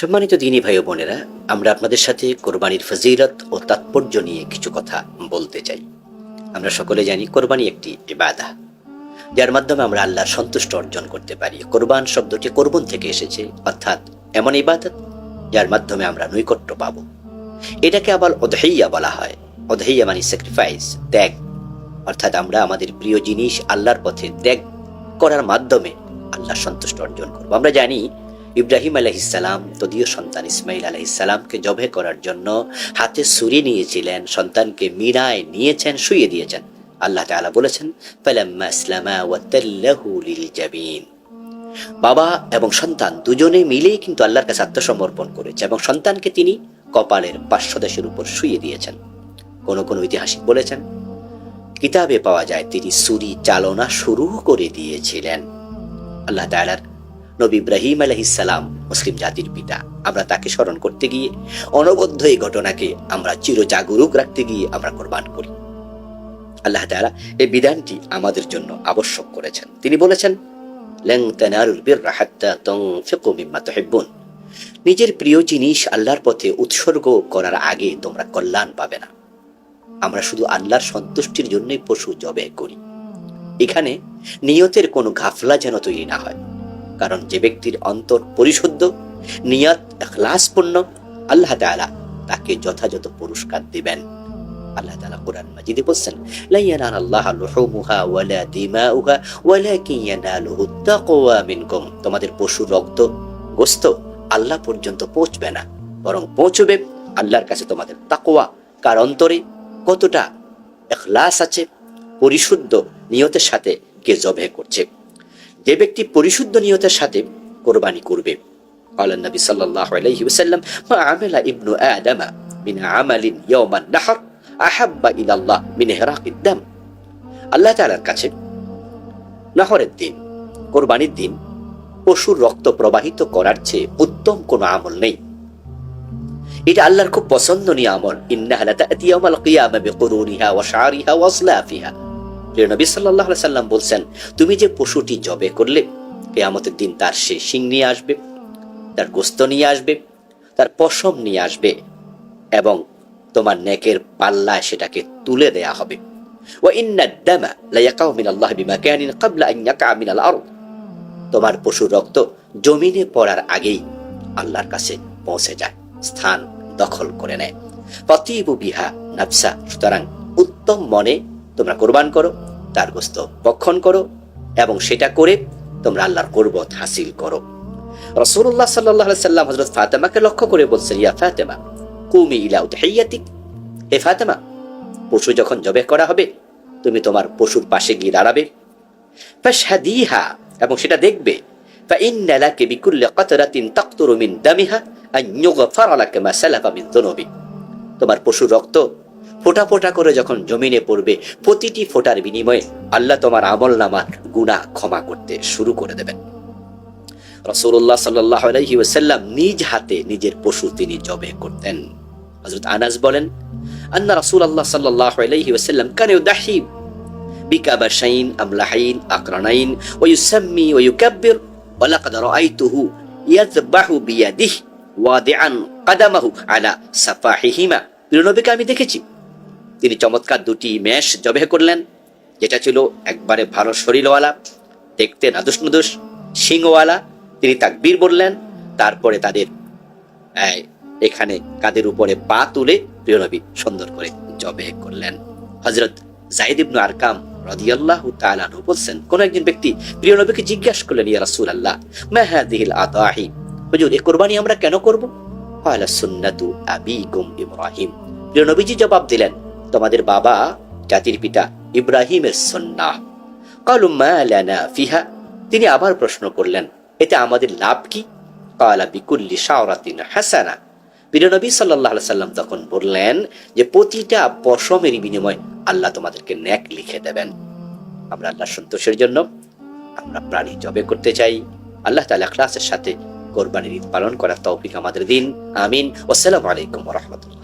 সম্মানিত দিনী ভাই বোনেরা, আমরা আপনাদের সাথে কোরবানির ফজিলত ও তাৎপর্য নিয়ে কিছু কথা বলতে চাই। আমরা সকলে জানি কোরবানি একটি ইবাদা যার মাধ্যমে আমরা আল্লাহর সন্তুষ্ট অর্জন করতে পারি। কোরবান শব্দটি কোরবন থেকে এসেছে, অর্থাৎ এমন ইবাদত যার মাধ্যমে আমরা নৈকট্য পাব। এটাকে আবার অধৈয়া বলা হয়। অধৈয়া মানে স্যাক্রিফাইস ত্যাগ। অর্থাৎ আমরা আমাদের প্রিয় জিনিস আল্লাহর পথে ত্যাগ করার মাধ্যমে আল্লাহর সন্তুষ্ট অর্জন করব। আমরা জানি ইব্রাহিম আলহিসাল্লাম তদীয় সন্তান ইসমাইল আলহিসাল্লামকে জবে করার জন্য হাতে ছুরি নিয়েছিলেন, সন্তানকে মিনায় নিয়েছেন শুয়ে দিয়েছেন। আল্লাহ তাআলা বলেছেন জাবিন। বাবা এবং সন্তান দুজনে মিলেই কিন্তু আল্লাহর কাছে আত্মসমর্পণ করেছে এবং সন্তানকে তিনি কপালের পার্শ্বদেশের উপর শুয়ে দিয়েছেন। কোন কোন ঐতিহাসিক বলেছেন, কিতাবে পাওয়া যায় তিনি সুরি চালনা শুরু করে দিয়েছিলেন। আল্লাহ তাআলার নবী ইব্রাহিম আলহিসাল্লাম মুসলিম জাতির পিতা। আমরা তাকে স্মরণ করতে গিয়ে অনবদ্য এই ঘটনাকে আমরা চিরজাগরুক রাখতে গিয়ে আমরা কোরবান করি। আল্লাহ তাআলা এই বিধানটি আমাদের জন্য আবশ্যক করেছেন। তিনি বলেছেন নিজের প্রিয় জিনিস আল্লাহর পথে উৎসর্গ করার আগে তোমরা কল্যাণ পাবে না। আমরা শুধু আল্লাহর সন্তুষ্টির জন্যই পশু জবে করি। এখানে নিয়তের কোনো ঘাফলা যেন তৈরি না হয়। কারণ যে ব্যক্তির অন্তর পরিশুদ্ধ, নিয়ত এখলাসপূর্ণ, আল্লাহ তাআলা তাকে যথাযথ পুরস্কার দিবেন। আল্লাহ তাআলা কোরআন মাজিদে বলছেন, লা ইয়ানালাল্লাহু লুহুমুহা ওয়ালা দিমাউহা ওয়ালাকিন ইয়ানালুহু তাকওয়া মিনকুম। তোমাদের পশু রক্ত, গোস্ত আল্লাহ পর্যন্ত পৌঁছবে না, বরং পৌঁছবে আল্লাহর কাছে তোমাদের তাকওয়া। কার অন্তরে কতটা এখলাস আছে, পরিশুদ্ধ নিয়তের সাথে কে জবে করছে। যে ব্যক্তি পরিশুদ্ধ নিয়তের সাথে কোরবানি করবে। আল্লাহ নবী সাল্লাহ আলাইহি মা ইবনু মিন আমালিন নাহর আহাব্বা ইলাল্লাহ মিন আল্লাহ কাছে নাহরের দিন, কোরবানির দিন পশুর রক্ত প্রবাহিত করার চেয়ে উত্তম কোনো আমল নেই। এটা আল্লাহর খুব পছন্দনীয় আমল। ইন্নাহালা তাতিয়ামাল কিয়ামা বিকুরুনিহা ওয়া শারিহা ওয়া আসলাফিহা। প্রিয় নবী আলাইহি সাল্লাম বলছেন, তুমি যে পশুটি জবে করলে, কিয়ামতের দিন তার সে শিং নিয়ে আসবে, তার গোস্ত নিয়ে আসবে, তার পশম নিয়ে আসবে এবং তোমার নেকের পাল্লায় সেটাকে তুলে দেয়া হবে। তোমার পশুর রক্ত জমিনে পড়ার আগেই আল্লাহর কাছে পৌঁছে যায়, স্থান দখল করে নেয়। পতিবু বিহা নাফসা, সুতরাং উত্তম মনে তোমরা কোরবান করো। তার গোস্ত বক্ষণ করো এবং সেটা করে তোমরা আল্লাহর কোরবত হাসিল করো রসুল্লাহ সাল্লাহ সাল্লাম হজরত ফাতেমাকে লক্ষ্য করে বলছেন ইয়া ফাতেমা কুমি ইলা উদহাইয়াতিক হে ফাতেমা পশু যখন জবে করা হবে তুমি তোমার পশুর পাশে গিয়ে দাঁড়াবে ফাশহাদিহা এবং সেটা দেখবে فإن لك بكل قطرة تقطر من دمها أن يغفر لك ما سلف من ذنوبك তোমার পশুর রক্ত ফোটা ফোটা করে যখন জমিনে পড়বে, প্রতিটি ফোটার বিনিময়ে আল্লাহ তোমার আমল নামার গুণা ক্ষমা করতে শুরু করে দেবেন। রসুল্লাহ সাল্লাহ আলহি ওসাল্লাম নিজ হাতে নিজের পশু তিনি জবে করতেন। হজরত আনাজ বলেন, আন্না রসুল আল্লাহ সাল্লাহ আলহি ওসাল্লাম কানেও দাহিব বিকাবাসাইন আমলাহাইন আকরানাইন ওয়ুসাম্মি ওয়ুকাব্বির ওয়ালাকাদ রাআইতুহু ইয়াযবাহু বিয়াদিহি ওয়াদিআন কাদামাহু আলা সাফাহিহিমা। প্রিয় নবীকে আমি দেখেছি তিনি চমৎকার দুটি মেষ জবে করলেন, যেটা ছিল একবারে ভালো শরীরওয়ালা, দেখতে নাদুস নুদুস সিংওয়ালা তিনি তাকবীর বললেন, তারপরে তাদের এখানে কাদের উপরে পা তুলে প্রিয় নবী সুন্দর করে জবে করলেন। হজরত জাইদ ইবনু আরকাম রাদিয়াল্লাহু তাআলা আনহু বলছেন, কোন একজন ব্যক্তি প্রিয় নবীকে জিজ্ঞাসা করলেন, ইয়া রাসূলুল্লাহ, মা হাযিহিল আতাহি? হুজুর এই কোরবানি আমরা কেন করব? ক্বালা সুন্নাতু আবিকুম ইব্রাহিম। প্রিয় নবীজি জবাব দিলেন তোমাদের বাবা, জাতির পিতা ইব্রাহিমের সুন্নাহ ক্বালু মা লানা ফিহা। তিনি আবার প্রশ্ন করলেন, এতে আমাদের লাভ কি? ক্বালা বিকুল্লি শাওরাতিন হাসানা। প্রিয় নবী সাল্লাল্লাহু আলাইহি সাল্লাম তখন বললেন যে, প্রতিটা পশমের বিনিময় আল্লাহ তোমাদেরকে ন্যাক লিখে দেবেন। আমরা আল্লাহ সন্তোষের জন্য আমরা প্রাণী জবে করতে চাই। আল্লাহ তাআলা ক্লাসের সাথে কোরবানির ঈদ পালন করার তৌফিক আমাদের দিন। আমিন। আসসালামু আলাইকুম রাহমাতুল্লাহ।